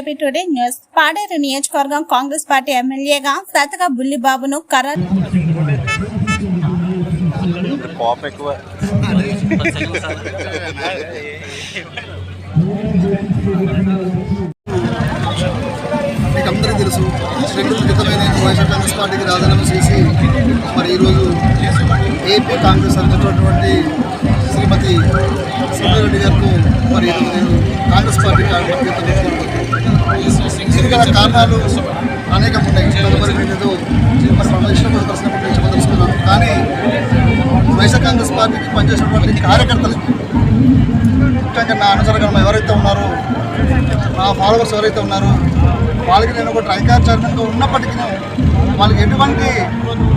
AP today news. Paderu నియోజకవర్గం Congress party ఎమ్మెల్యేగా సతగా బుల్లిబాబును మీకు అందరికీ తెలుసు రెండు రోజుల క్రితమే నేను వైఎస్ఆర్ కాంగ్రెస్ పార్టీకి రాజీనామా చేసి మరి ఈరోజు ఏపీ కాంగ్రెస్ అధ్యక్షుడైనటువంటి శ్రీమతి సింహారెడ్డి గారికి మరి ఈరోజు నేను గల కారణాలు అనేకం ఉన్నాయి తదుపరి లేదు ఏదో మరి ప్రశ్న ప్రశ్న చెప్పదలుచుకున్నాను కానీ వైఎస్ఆర్ కాంగ్రెస్ పార్టీకి పనిచేసినటువంటి కార్యకర్తలు ముఖ్యంగా నా అనుసరణ ఎవరైతే ఉన్నారో నా ఫాలోవర్స్ ఎవరైతే ఉన్నారో వాళ్ళకి నేను ఒక ట్రైకార్ చైర్మన్గా ఉన్నప్పటికీ వాళ్ళకి ఎటువంటి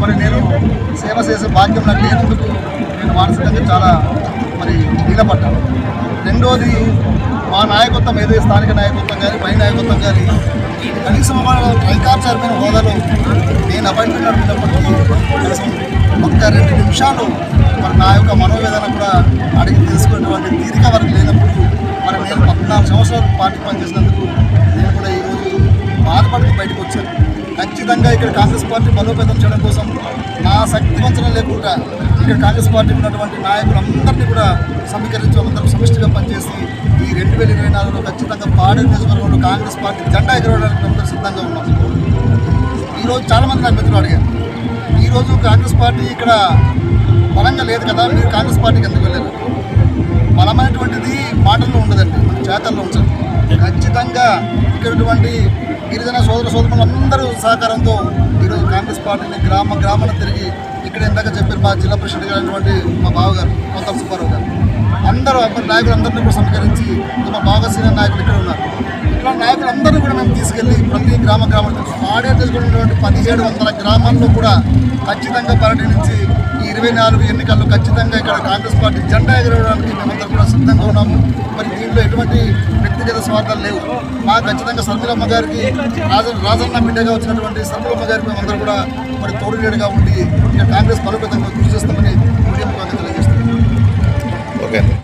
మరి నేను సేవ చేసే భాగ్యం నాకు లేనందుకు నేను మానసికంగా చాలా మరి నీలపడ్డాను రెండోది మా నాయకత్వం ఏదో స్థానిక నాయకత్వం కానీ పై నాయకత్వం కానీ కనీసం వాళ్ళ ట్రైకార్ చైర్మన్ హోదాలో నేను అపాయింట్మెంట్ అడిగినప్పటికీ కనీసం ఒక్క రెండు నిమిషాలు మరి నా యొక్క మనోవేదన కూడా అడిగి తీసుకునేటువంటి తీరిక వరకు లేనప్పుడు మరి నేను పద్నాలుగు సంవత్సరాలు పార్టీ పనిచేసినందుకు నేను కూడా ఈరోజు బాధపడుతూ బయటకు వచ్చాను. ఖచ్చితంగా ఇక్కడ కాంగ్రెస్ పార్టీ బలోపేతం చేయడం కోసం నా శక్తి వంచన లేకుండా ఇక్కడ కాంగ్రెస్ పార్టీ ఉన్నటువంటి నాయకులందరినీ కూడా సమీకరించి అందరం సమిష్టిగా పనిచేసి ఈ రెండు వేల ఇరవై నాలుగులో ఖచ్చితంగా పాడే నియోజకవర్గంలో కాంగ్రెస్ పార్టీ జెండా ఎగరవడానికి అందరూ సిద్ధంగా ఉన్నాం. ఈరోజు చాలామంది నా మిత్రులు అడిగారు ఈరోజు కాంగ్రెస్ పార్టీ ఇక్కడ బలంగా లేదు కదా మీరు కాంగ్రెస్ పార్టీకి ఎందుకు వెళ్ళారు బలమైనటువంటిది మాటల్లో ఉండదండి మన చేతల్లో ఉంచాలి ఖచ్చితంగా ఇక్కడటువంటి గిరిజన సోదర సోదరులు సహకారంతో ఈరోజు కాంగ్రెస్ పార్టీని గ్రామ గ్రామాన్ని తిరిగి ఇక్కడ ఇందాక చెప్పారు మా జిల్లా ప్రెసిడెంట్ గారు మా బావగారు కొత్త సుబ్బారావు గారు. అందరూ అప్పటి నాయకులందరినీ కూడా సమీకరించి తమ బాగా సీనియర్ నాయకులు ఇక్కడ ఉన్నారు. ఇట్లా నాయకులందరూ కూడా మేము తీసుకెళ్ళి ప్రతి గ్రామ గ్రామానికి ఆడియో పదిహేడు వందల గ్రామాల్లో కూడా ఖచ్చితంగా పర్యటించి ఈ ఇరవై నాలుగు ఎన్నికల్లో ఖచ్చితంగా ఇక్కడ కాంగ్రెస్ పార్టీ జెండా ఎగరవడానికి మేమందరం కూడా సిద్ధంగా ఉన్నాము. మరి దీంట్లో ఎటువంటి వ్యక్తిగత స్వార్థాలు లేవు. మా ఖచ్చితంగా సర్మిలమ్మ గారికి రాజ రాజన్న బిడ్డగా వచ్చినటువంటి సర్మిలమ్మ గారికి మేమందరం కూడా మరి తోడునేడుగా ఉండి ఇక్కడ కాంగ్రెస్ బలోపేతంగా కృషి చేస్తామని Henry.